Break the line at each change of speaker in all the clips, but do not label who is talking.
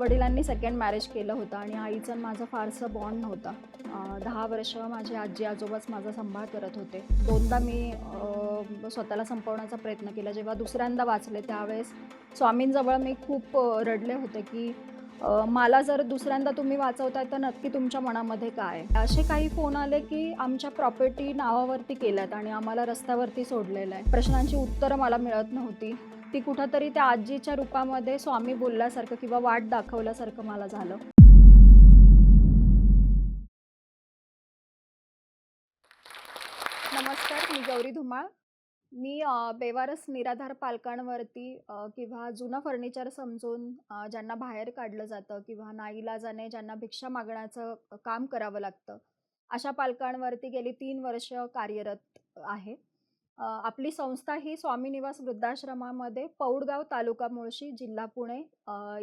वडिलांनी second marriage केलं होतं आणि आईचं माझं फारसं बॉन्ड नव्हतं. दहा वर्ष माझे आजी आजोबाच माझा सांभाळ करत होते. दोनदा मी स्वतःला संपवण्याचा प्रयत्न केला. जेव्हा दुसऱ्यांदा वाचले त्यावेळेस स्वामींजवळ मी खूप रडले होते की मला जर दुसऱ्यांदा तुम्ही वाचवताय तर नक्की तुमच्या मनामध्ये काय आहे? असे काही फोन आले की आमच्या प्रॉपर्टी नावावरती केल्यात आणि आम्हाला रस्त्यावरती सोडलेलं आहे. प्रश्नांची उत्तरं मला मिळत नव्हती. ती कुठंतरी त्या आजीच्या रूपामध्ये स्वामी बोलल्यासारखं किंवा वाट दाखवल्यासारखं मला झालं. नमस्कार मी गौरी धुमाळ. मी बेवारस निराधार पालकांवरती किंवा जुनं फर्निचर समजून ज्यांना बाहेर काढलं जातं किंवा नाईलाजाने ज्यांना भिक्षा मागण्याचं काम करावं लागतं अशा पालकांवरती गेली तीन वर्ष कार्यरत आहे. आपली संस्था ही स्वामी निवास वृद्धाश्रमामध्ये पौडगाव तालुका मुळशी जिल्हा पुणे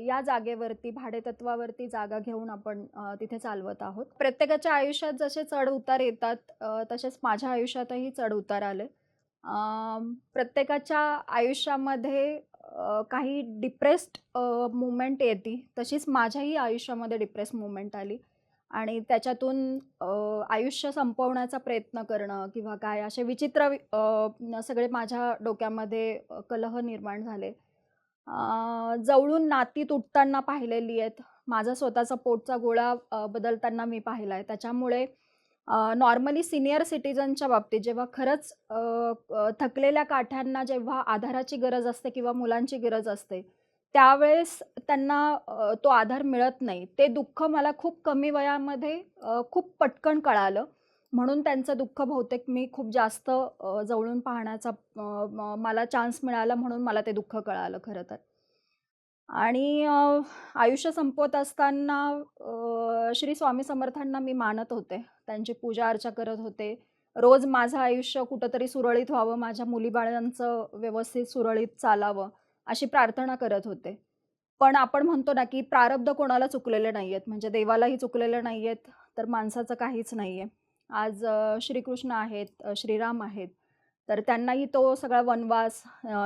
या जागेवरती भाडेतत्वावरती जागा घेऊन आपण तिथे चालवत आहोत. प्रत्येकाच्या आयुष्यात जसे चढ उतार येतात तसेच माझ्या आयुष्यातही चढ उतार आले. प्रत्येकाच्या आयुष्यामध्ये काही डिप्रेस्ड मुवमेंट येते तशीच माझ्याही आयुष्यामध्ये डिप्रेस मुवमेंट आली. आणि त्याच्यातून आयुष्य संपवण्याचा प्रयत्न करणं किंवा काय असे विचित्र सगळे माझ्या डोक्यामध्ये कलह निर्माण झाले. जवळून नाती तुटताना पाहिलेली आहेत. माझा स्वतःचा पोटचा गोळा बदलताना मी पाहिला आहे त्याच्यामुळे नॉर्मली सिनियर सिटीजनच्या बाबतीत जेव्हा खरंच थकलेल्या काठ्यांना जेव्हा आधाराची गरज असते किंवा मुलांची गरज असते त्यावेळेस त्यांना तो आधार मिळत नाही. ते दुःख मला खूप कमी वयामध्ये खूप पटकन कळालं. म्हणून त्यांचं दुःख बहुतेक मी खूप जास्त जवळून पाहण्याचा मला चान्स मिळाला म्हणून मला ते दुःख कळालं खरं तर. आणि आयुष्य संपवत असताना श्री स्वामी समर्थांना मी मानत होते. त्यांची पूजा अर्चा करत होते. रोज माझं आयुष्य कुठंतरी सुरळीत व्हावं माझ्या मुलीबाळांचं व्यवस्थित सुरळीत चालावं. अशी प्रार्थना करत होते. पण आपण म्हणतो ना की प्रारब्ध कोणाला चुकलेले नाही आहेत म्हणजे देवालाही चुकलेले नाही आहेत तर माणसाचं काहीच नाही आहे आज श्रीकृष्ण आहेत श्रीराम आहेत तर त्यांनाही तो सगळा वनवास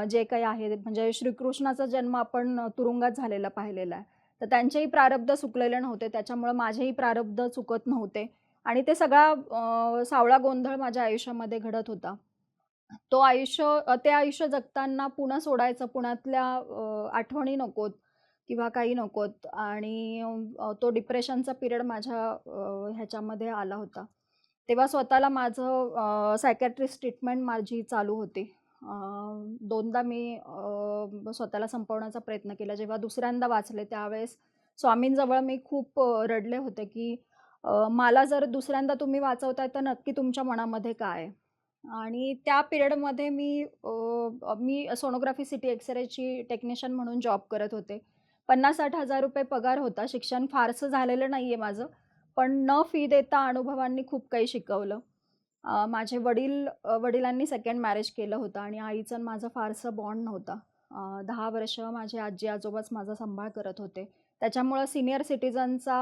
जे काही आहे म्हणजे श्रीकृष्णाचा जन्म आपण तुरुंगात झालेला पाहिलेला आहे. तर त्यांचेही प्रारब्ध चुकलेले नव्हते त्याच्यामुळं माझेही प्रारब्ध चुकत नव्हते. आणि ते सगळा सावळा गोंधळ माझ्या आयुष्यामध्ये घडत होता. तो आयुष्य ते आयुष्य जगताना पुन्हा सोडायचं पुण्यातल्या अ, आठवणी नकोत किंवा काही नकोत. आणि अ, तो डिप्रेशनचा पिरियड माझ्या अ, ह्याच्यामध्ये आला होता. तेव्हा स्वतःला माझं सायकॅट्रिस्ट ट्रीटमेंट माझी चालू होती. अ, दोनदा मी अ, स्वतःला संपवण्याचा प्रयत्न केला. जेव्हा दुसऱ्यांदा वाचले त्यावेळेस स्वामींजवळ मी खूप अ, रडले होते की अ, मला जर दुसऱ्यांदा तुम्ही वाचवताय तर नक्की तुमच्या मनामध्ये काय आहे? आणि त्या पिरियडमध्ये मी अ, मी सोनोग्राफी सिटी एक्सरेची टेक्निशियन म्हणून जॉब करत होते. पन्नास साठ हजार रुपये पगार होता. शिक्षण फारसं झालेलं नाही आहे माझं. पण न फी देता अनुभवांनी खूप काही शिकवलं. अ, माझे वडील अ, वडिलांनी सेकंड मॅरेज केलं होतं आणि आईचं आणि माझं फारसं बॉन्ड नव्हता. अ, दहा वर्ष माझे आजी आजोबाच माझा सांभाळ करत होते. त्याच्यामुळं सिनियर सिटीजनचा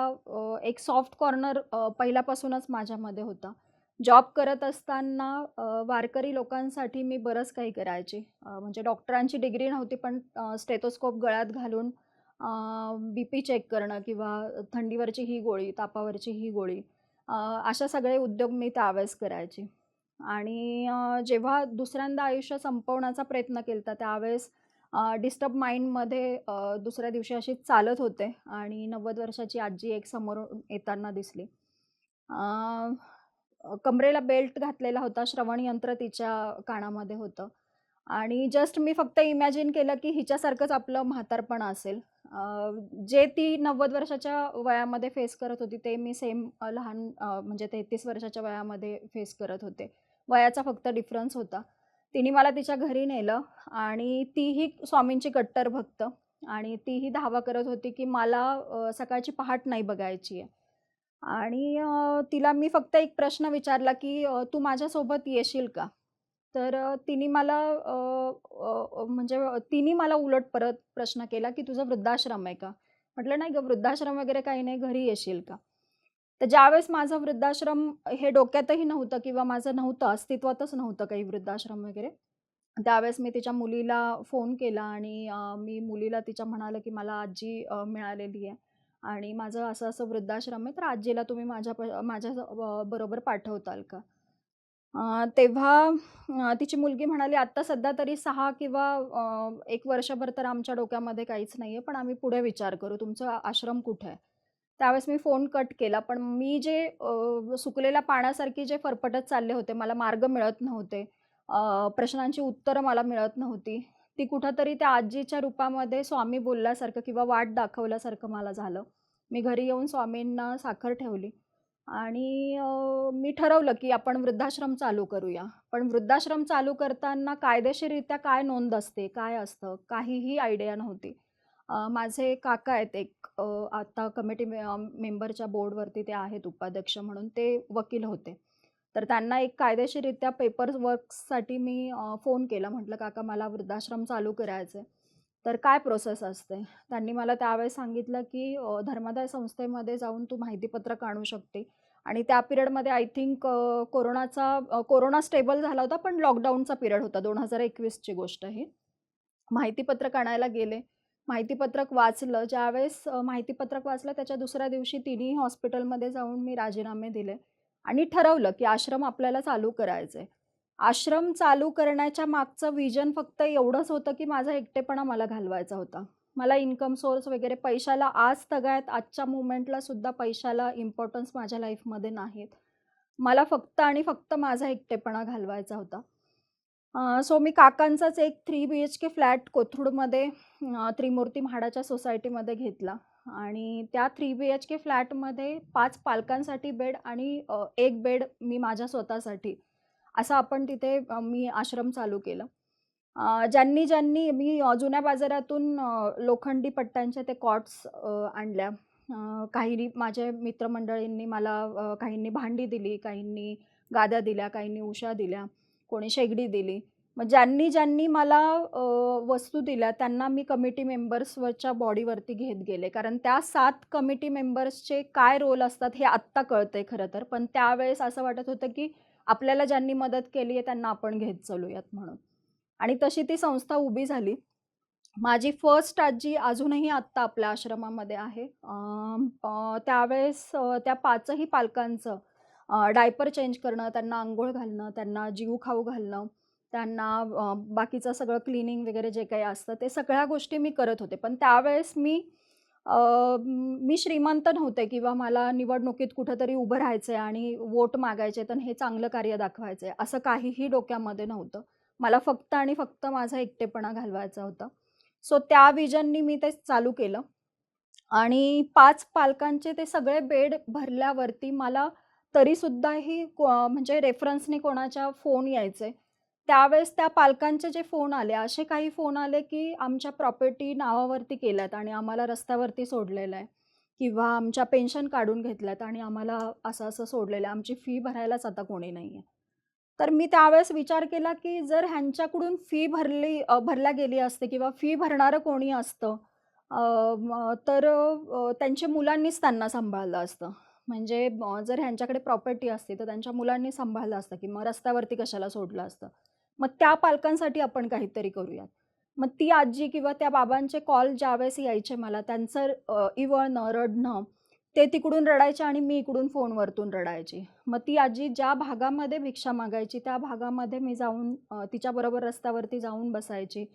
एक सॉफ्ट कॉर्नर पहिल्यापासूनच माझ्यामध्ये होता. जॉब करत असताना वारकरी लोकांसाठी मी बरंच काही करायची. म्हणजे डॉक्टरांची डिग्री नव्हती पण स्टेथोस्कोप गळ्यात घालून बी पी चेक करणं किंवा थंडीवरची ही गोळी तापावरची ही गोळी अशा सगळे उद्योग मी त्यावेळेस करायची. आणि जेव्हा दुसऱ्यांदा आयुष्य संपवण्याचा प्रयत्न केला त्यावेळेस डिस्टर्ब माइंडमध्ये दुसऱ्या दिवशी अशी चालत होते आणि नव्वद वर्षाची आजी एक समोरून येताना दिसली. कमरेला बेल्ट घातलेला होता श्रवण यंत्र तिच्या कानामध्ये होतं. आणि जस्ट मी फक्त इमॅजिन केलं की हिच्यासारखंच आपलं म्हातारपण असेल. जे ती नव्वद वर्षाच्या वयामध्ये फेस करत होती ते मी सेम लहान म्हणजे तेहतीस वर्षाच्या वयामध्ये फेस करत होते. वयाचा फक्त डिफरन्स होता. तिने मला तिच्या घरी नेलं आणि तीही स्वामींची कट्टर भक्त. आणि तीही धावा करत होती की मला सकाळची पहाट नाही बघायची आहे. आणि तिला मी फक्त एक प्रश्न विचारला की "तू माझ्यासोबत येशील का?" तर तिने मला म्हणजे तिने मला उलट परत प्रश्न केला की "तुझं वृद्धाश्रम आहे का?" म्हटलं, "नाही ग वृद्धाश्रम वगैरे काही नाही, घरी येशील का?" तर ज्यावेळेस माझं वृद्धाश्रम हे डोक्यातही नव्हतं किंवा माझं नव्हतं, अस्तित्वातच नव्हतं काही वृद्धाश्रम वगैरे. त्यावेळेस मी तिच्या मुलीला फोन केला आणि मी मुलीला तिच्या म्हणालं की "मला आजी मिळालेली आहे आणि माझं असं-असं वृद्धाश्रम आहे, तर आजीला तुम्ही माझ्या प माझ्या बरोबर पाठवताल का?" तेव्हा तिची मुलगी म्हणाली, "आत्ता सध्या तरी सहा किंवा एक वर्षभर तर आमच्या डोक्यामध्ये काहीच नाही आहे पण आम्ही पुढे विचार करू. तुमचा आश्रम कुठे आहे?" त्यावेळेस मी फोन कट केला. पण मी जे सुकलेल्या पाण्यासारखी जे फरफटत चालले होते, मला मार्ग मिळत नव्हते. प्रश्नांची उत्तरं मला मिळत नव्हती. ती कुठंतरी त्या आजीच्या रूपामध्ये स्वामी बोलल्यासारखं किंवा वाट दाखवल्यासारखं मला झालं. मी घरी येऊन स्वामींना साखर ठेवली आणि मी ठरवलं, की आपण वृद्धाश्रम चालू करूया. पण वृद्धाश्रम चालू करताना कायदेशीररित्या काय नोंद असते, काय असतं, काहीही आयडिया नव्हती. माझे काका आहेत एक आता कमिटी मेंबरच्या बोर्डवरती ते आहेत उपाध्यक्ष म्हणून. ते वकील होते. तर त्यांना एक कायदेशीररित्या पेपर वर्क्ससाठी मी फोन केला. म्हटलं, "काका मला वृद्धाश्रम चालू करायचं आहे, तर काय प्रोसेस असते?" त्यांनी मला त्यावेळेस सांगितलं, की "धर्मादाय संस्थेमध्ये जाऊन तू माहितीपत्रक आणू शकते." आणि त्या पिरियडमध्ये आय थिंक कोरोनाचा कोरोना स्टेबल झाला होता, पण लॉकडाऊनचा पिरियड होता. दोन हजार एकवीसची गोष्ट ही. माहितीपत्रक आणायला गेले. माहितीपत्रक वाचलं. ज्यावेळेस माहितीपत्रक वाचलं त्याच्या दुसऱ्या दिवशी तिन्ही हॉस्पिटलमध्ये जाऊन मी राजीनामे दिले आणि ठरवलं, की आश्रम आपल्याला चालू करायचे आश्रम चालू करण्याच्या मागचं व्हिजन फक्त एवढंच होतं, की माझा एकटेपणा मला घालवायचा होता. मला इन्कम सोर्स वगैरे पैशाला आज तगायत आजच्या मोमेंटला सुद्धा पैशाला इम्पॉर्टन्स माझ्या लाईफमध्ये नाहीत. मला फक्त आणि फक्त माझा एकटेपणा घालवायचा होता. सो मी काकांचाच एक three B H K flat कोथरूडमध्ये त्रिमूर्ती म्हाडाच्या सोसायटीमध्ये घेतला आणि त्या थ्री बी एच के फ्लॅटमध्ये पाच पालकांसाठी बेड आणि एक बेड मी माझ्या स्वतःसाठी. असं आपण तिथे मी आश्रम चालू केलं. ज्यांनी-ज्यांनी मी जुन्या बाजारातून लोखंडी पट्ट्यांच्या ते कॉट्स आणल्या. काहींनी माझ्या मित्रमंडळींनी मला काहींनी भांडी दिली, काहींनी गाद्या दिल्या, काहींनी उशा दिल्या, कोणी शेगडी दिली. मग ज्यांनी-ज्यांनी मला वस्तू दिल्या त्यांना मी कमिटी मेंबर्सवरच्या बॉडीवरती घेत गेले. कारण त्या सात कमिटी मेंबर्सचे काय रोल असतात हे आत्ता कळतंय खरं तर. पण त्यावेळेस असं वाटत होतं, की आपल्याला ज्यांनी मदत केली आहे त्यांना आपण घेत चलूयात म्हणून. आणि तशी ती संस्था उभी झाली. माझी फर्स्ट आजी अजूनही आत्ता आपल्या आश्रमामध्ये आहे. त्यावेळेस त्या पाचही पालकांचं डायपर चेंज करणं, त्यांना आंघोळ घालणं, त्यांना जीव खाऊ घालणं, त्यांना बाकीचं सगळं क्लिनिंग वगैरे जे काही असतं ते सगळ्या गोष्टी मी करत होते. पण त्यावेळेस मी मी श्रीमंत नव्हते किंवा मला निवडणुकीत कुठंतरी उभं राहायचंय आणि वोट मागायचे तर हे चांगलं कार्य दाखवायचं आहे असं काहीही डोक्यामध्ये नव्हतं. मला फक्त आणि फक्त माझा एकटेपणा घालवायचा होता. सो त्या विजननी मी ते चालू केलं आणि पाच पालकांचे ते सगळे बेड भरल्यावरती मला तरीसुद्धाही को म्हणजे रेफरन्सने कोणाच्या फोन यायचे. त्यावेळेस त्या पालकांचे जे फोन आले, असे काही फोन आले, की आमच्या प्रॉपर्टी नावावरती केल्यात आणि आम्हाला रस्त्यावरती सोडलेलं आहे किंवा आमच्या पेन्शन काढून घेतल्यात आणि आम्हाला असं-असं सोडलेलं आहे. आमची फी भरायलाच आता कोणी नाहीये. तर मी त्यावेळेस विचार केला, की जर ह्यांच्याकडून फी भरली भरल्या गेली असते किंवा फी भरणारं कोणी असतं तर त्यांच्या मुलांनीच त्यांना सांभाळलं असतं. म्हणजे जर ह्यांच्याकडे प्रॉपर्टी असते तर त्यांच्या मुलांनी सांभाळलं असतं, की मग रस्त्यावरती कशाला सोडलं असतं. मग त्या पालकांसाठी आपण काहीतरी करूयात. मग ती आजी किंवा त्या बाबांचे कॉल ज्यावेळेस यायचे मला त्यांचं इवळणं, रडणं, ते तिकडून रडायचे आणि मी इकडून फोनवरतून रडायची. मग ती आजी ज्या भागामध्ये भिक्षा मागायची त्या भागामध्ये मी जाऊन तिच्याबरोबर रस्त्यावरती जाऊन बसायची.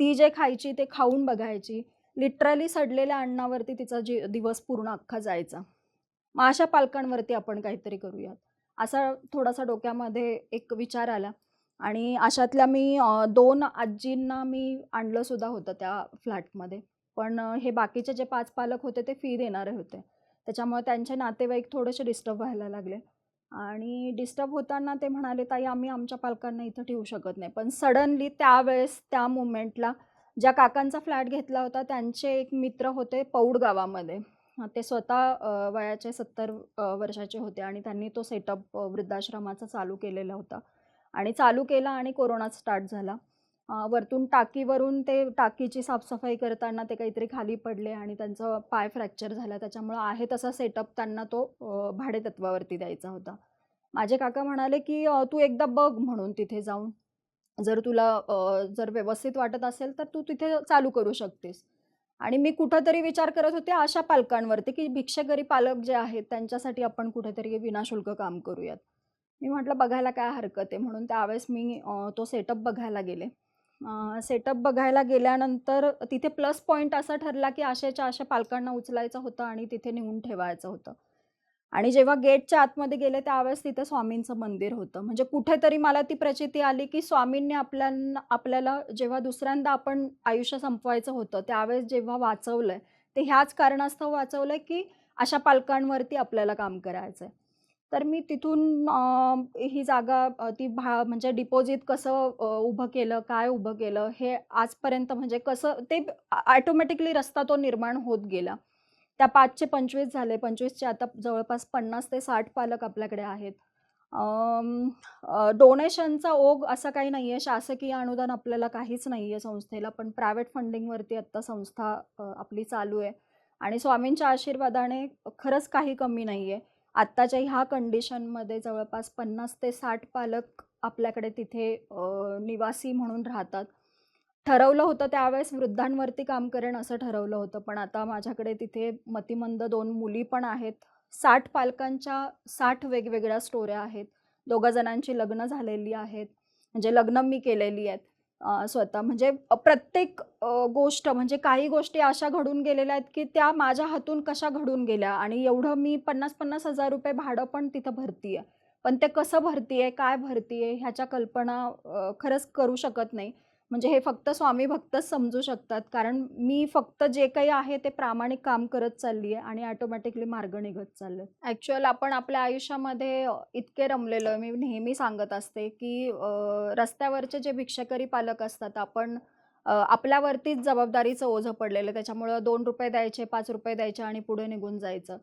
ती जे खायची ते खाऊन बघायची. लिटरली सडलेल्या अन्नावरती तिचा जी दिवस पूर्ण अख्खा जायचा. मग अशा पालकांवरती आपण काहीतरी करूयात. असा थोडासा डोक्यामध्ये एक विचार आला आणि अशातल्या मी दोन आजींना मी आणलं सुद्धा होतं त्या फ्लॅटमध्ये. पण हे बाकीचे जे पाच पालक होते ते फी देणारे होते. त्याच्यामुळे त्यांचे नातेवाईक थोडेसे डिस्टर्ब व्हायला लागले आणि डिस्टर्ब होताना ते म्हणाले, "ताई आम्ही आमच्या पालकांना इथं ठेवू शकत नाही." पण सडनली त्यावेळेस त्या मोमेंटला ज्या काकांचा फ्लॅट घेतला होता त्यांचे एक मित्र होते पौड गावामध्ये. ते स्वतः वयाचे सत्तर वर्षाचे होते आणि त्यांनी तो सेटअप वृद्धाश्रमाचा चालू केलेला होता आणि चालू केला आणि कोरोना स्टार्ट झाला. वरतून टाकीवरून ते टाकीची साफसफाई करताना ते काहीतरी खाली पडले आणि त्यांचा पाय फ्रॅक्चर झाला. त्याच्यामुळं आहे तसा सेटअप त्यांना तो भाडेतत्वावरती भाडेतत्त्वावरती द्यायचा होता. माझे काका म्हणाले, की तू एकदा बघ म्हणून तिथे जाऊन." जर तुला जर व्यवस्थित वाटत असेल तर तू तिथे चालू करू शकतेस. आणि मी कुठंतरी विचार करत होते अशा पालकांवरती, की भिक्षेकरी पालक जे आहेत त्यांच्यासाठी आपण कुठेतरी विनाशुल्क काम करूयात. मी म्हटलं बघायला काय हरकत आहे म्हणून त्यावेळेस मी तो सेटअप बघायला गेले. सेटअप बघायला गेल्यानंतर तिथे प्लस पॉईंट असा ठरला, की आशेच्या अशा पालकांना उचलायचं होतं आणि तिथे नेऊन ठेवायचं होतं. आणि जेव्हा गेटच्या आतमध्ये गेले त्यावेळेस तिथे स्वामींचं मंदिर होतं. म्हणजे कुठेतरी मला ती प्रचिती आली, की स्वामींनी आपल्यांना आपल्याला जेव्हा दुसऱ्यांदा आपण आयुष्य संपवायचं होतं, त्यावेळेस जेव्हा वाचवलंय, ते ह्याच कारणास्तव वाचवलंय, की अशा पालकांवरती आपल्याला काम करायचंय. तर मी तिथून ही जागा ती भा म्हणजे डिपॉझिट कसं उभं केलं, काय उभं केलं, हे आजपर्यंत म्हणजे कसं ते ॲटोमॅटिकली रस्ता तो निर्माण होत गेला. त्या 5चे 25 झाले, 25चे आता जवळपास 50 ते साठ पालक आपल्याकडे आहेत. डोनेशनचा ओघ असा काही नाही आहे शासकीय अनुदान आपल्याला काहीच नाही आहे संस्थेला, पण प्रायव्हेट फंडिंगवरती आत्ता संस्था आपली चालू आहे. आणि स्वामींच्या आशीर्वादाने खरंच काही कमी नाही आहे आत्ताच्या ह्या कंडिशनमध्ये जवळपास 50 ते साठ पालक आपल्याकडे तिथे निवासी म्हणून राहतात. ठरवलं होतं त्यावेळेस वृद्धांवरती काम करेन असं ठरवलं होतं, पण आता माझ्याकडे तिथे मतिमंद दोन मुली पण आहेत. साठ पालकांच्या साठ वेगवेगळ्या स्टोऱ्या आहेत. दोघा जणांची लग्न झालेली आहेत. म्हणजे लग्न मी केलेली आहेत स्वतः. म्हणजे प्रत्येक गोष्ट म्हणजे काही गोष्टी अशा घडून गेलेल्या आहेत, की त्या माझ्या हातून कशा घडून गेल्या आणि एवढं मी 50-50 हजार रुपये भाडं पण तिथं भरतीये. पण ते कसं भरतीये, काय भरतीये ह्याच्या कल्पना खरंच करू शकत नाही. म्हणजे हे फक्त स्वामी भक्तच समजू शकतात. कारण मी फक्त जे काही आहे ते प्रामाणिक काम करत चालली आहे आणि ऑटोमॅटिकली मार्ग निघत चाललेत. ॲक्च्युअल आपण आपल्या आयुष्यामध्ये इतके रमलेलो आहे. मी नेहमी सांगत असते, की रस्त्यावरचे जे भिक्षकरी पालक असतात आपण आपल्यावरतीच जबाबदारीचं ओझं पडलेलं त्याच्यामुळं दोन रुपये द्यायचे, पाच रुपये द्यायचे आणि पुढे निघून जायचं.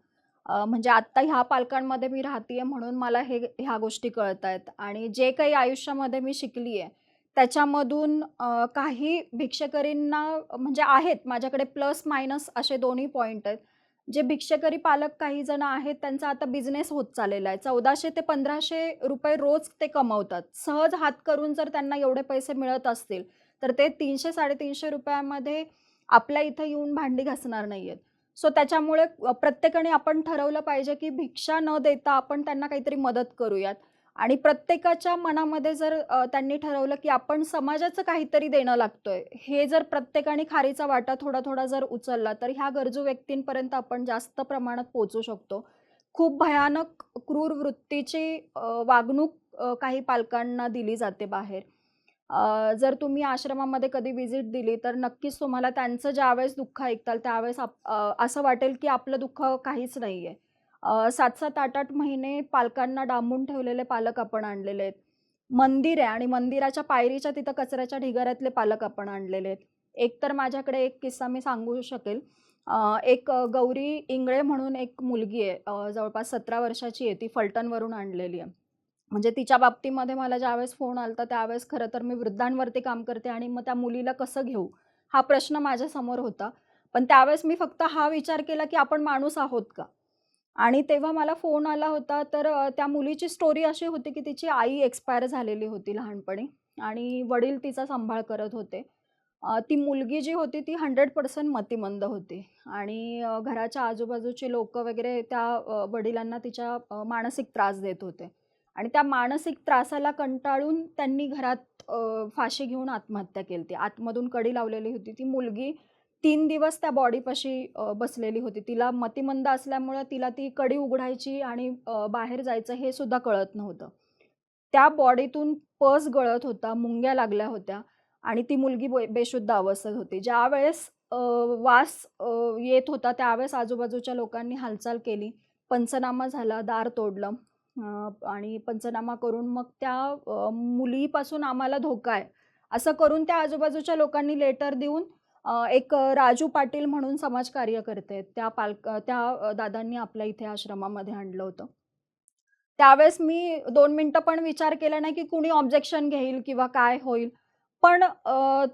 म्हणजे आत्ता ह्या पालकांमध्ये मी राहतीये म्हणून मला हे ह्या गोष्टी कळत आहेत आणि जे काही आयुष्यामध्ये मी शिकली आहे, त्याच्यामधून काही भिक्षकरींना म्हणजे आहेत माझ्याकडे प्लस मायनस असे दोन्ही पॉईंट आहेत. जे भिक्षकरी पालक काही जण आहेत त्यांचा आता बिझनेस होत चाललेला आहे. चौदाशे ते ₹1500 रोज ते कमवतात. सहज हात करून जर त्यांना एवढे पैसे मिळत असतील, तर ते तीनशे साडेतीनशे रुपयामध्ये आपल्या इथं येऊन भांडी घासणार नाही आहेत सो त्याच्यामुळे प्रत्येकाने आपण ठरवलं पाहिजे, की भिक्षा न देता आपण त्यांना काहीतरी मदत करूयात. आणि प्रत्येकाच्या मनामध्ये जर त्यांनी ठरवलं, की आपण समाजाचं काहीतरी देणं लागतोय. हे जर प्रत्येकाने खारीचा वाटा थोडा-थोडा जर उचलला, तर ह्या गरजू व्यक्तींपर्यंत आपण जास्त प्रमाणात पोहोचू शकतो. खूप भयानक क्रूर वृत्तीची वागणूक काही पालकांना दिली जाते बाहेर. जर तुम्ही आश्रमामध्ये कधी व्हिजिट दिली, तर नक्कीच तुम्हाला त्यांचं ज्यावेळेस दुःख ऐकताल त्यावेळेस आप असं वाटेल, की आपलं दुःख काहीच सात सात आठ आठ महिने पालकांना डांबून ठेवलेले पालक आपण आणलेले आहेत. मंदिर आहे आणि मंदिराच्या पायरीच्या तिथं कचऱ्याच्या ढिगाऱ्यातले पालक आपण आणलेले आहेत. एक तर माझ्याकडे एक किस्सा मी सांगू शकेल. एक गौरी इंगळे म्हणून एक मुलगी आहे. जवळपास 17 वर्षाची आहे ती फलटणवरून आणलेली आहे. म्हणजे तिच्या बाबतीमध्ये मला ज्यावेळेस फोन आला होता त्यावेळेस खरं तर मी वृद्धांवरती काम करते आणि मग त्या मुलीला कसं घेऊ? हा प्रश्न माझ्यासमोर होता. पण त्यावेळेस मी फक्त हा विचार केला, की आपण माणूस आहोत का? आणि तेव्हा मला फोन आला होता तर त्या मुलीची स्टोरी अशी होती, की तिची आई एक्सपायर झालेली होती लहानपणी आणि वडील तिचा सांभाळ करत होते. ती मुलगी जी होती ती 100% मतिमंद होती आणि घराच्या आजूबाजूची लोकं वगैरे त्या वडिलांना तिच्या मानसिक त्रास देत होते आणि त्या मानसिक त्रासाला कंटाळून त्यांनी घरात फाशी घेऊन आत्महत्या केली होती आतमधून कडी लावलेली होती. ती मुलगी तीन दिवस त्या बॉडीपाशी बसलेली होती. तिला मतिमंद असल्यामुळं तिला ती कडी उघडायची आणि बाहेर जायचं हे सुद्धा कळत नव्हतं. त्या बॉडीतून पस गळत होता, मुंग्या लागल्या होत्या आणि ती मुलगी बे बेशुद्ध अवस्थेत होती. ज्यावेळेस वास येत होता त्यावेळेस आजूबाजूच्या लोकांनी हालचाल केली. पंचनामा झाला, दार तोडलं आणि पंचनामा करून मग त्या मुलीपासून आम्हाला धोका आहे, असं करून त्या आजूबाजूच्या लोकांनी लेटर देऊन एक राजू पाटील म्हणून समाज कार्य करते त्या पालक त्या दादांनी आपल्या इथे आश्रमामध्ये आणलं होतं. त्यावेळेस मी दोन मिनटं पण विचार केला नाही, की कुणी ऑब्जेक्शन घेईल किंवा काय होईल. पण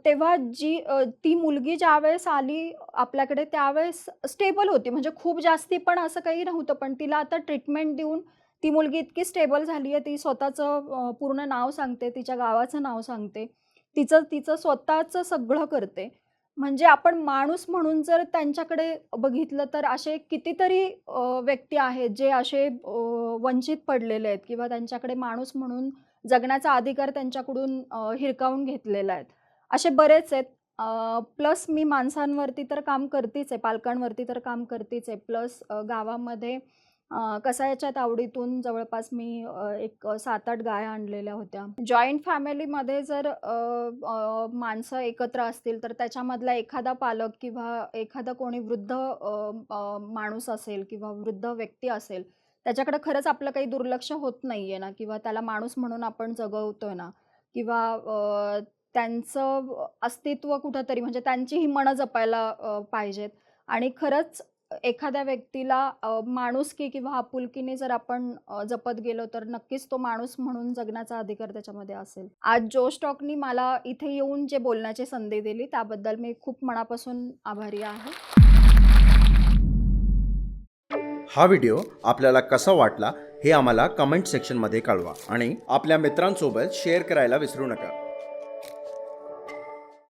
तेव्हा जी ती मुलगी ज्यावेळेस आली आपल्याकडे त्यावेळेस स्टेबल होती. म्हणजे खूप जास्ती पण असं काही नव्हतं. पण तिला आता ट्रीटमेंट देऊन ती मुलगी इतकी स्टेबल झाली आहे ती स्वतःचं पूर्ण नाव सांगते तिच्या गावाचं नाव सांगते तिचं तिचं स्वतःचं सगळं करते म्हणजे आपण माणूस म्हणून जर त्यांच्याकडे बघितलं तर असे कितीतरी व्यक्ती आहेत जे असे वंचित पडलेले आहेत किंवा त्यांच्याकडे माणूस म्हणून जगण्याचा अधिकार त्यांच्याकडून हिरकावून घेतलेला आहे. असे बरेच आहेत. प्लस मी माणसांवरती तर काम करतेच आहे पालकांवरती तर काम करतेच आहे. प्लस गावामध्ये कसायाच्यात आवडीतून तावडीतून जवळपास मी एक सात आठ गाया आणलेल्या होत्या. जॉईंट फॅमिलीमध्ये जर माणसं एकत्र असतील तर त्याच्यामधला एखादा पालक किंवा एखादा कोणी वृद्ध माणूस असेल किंवा वृद्ध व्यक्ती असेल त्याच्याकडे खरंच आपलं काही दुर्लक्ष होत नाही आहे ना किंवा त्याला माणूस म्हणून आपण जगवतोय ना किंवा त्यांचं अस्तित्व कुठंतरी म्हणजे त्यांची ही मनं जपायला पाहिजेत. आणि खरंच एखाद्या व्यक्तीला माणुसकी किंवा आपुलकीने जर आपण जपत गेलो तर नक्कीच तो माणूस म्हणून जगण्याचा अधिकार त्याच्यामध्ये असेल. आज जो स्टॉकनी मला इथे येऊन जे बोलण्याची संधी दिली त्याबद्दल मी खूप मनापासून आभारी आहे.
हा व्हिडिओ आपल्याला कसा वाटला हे आम्हाला कमेंट सेक्शनमध्ये कळवा आणि आपल्या मित्रांसोबत शेअर करायला विसरू नका.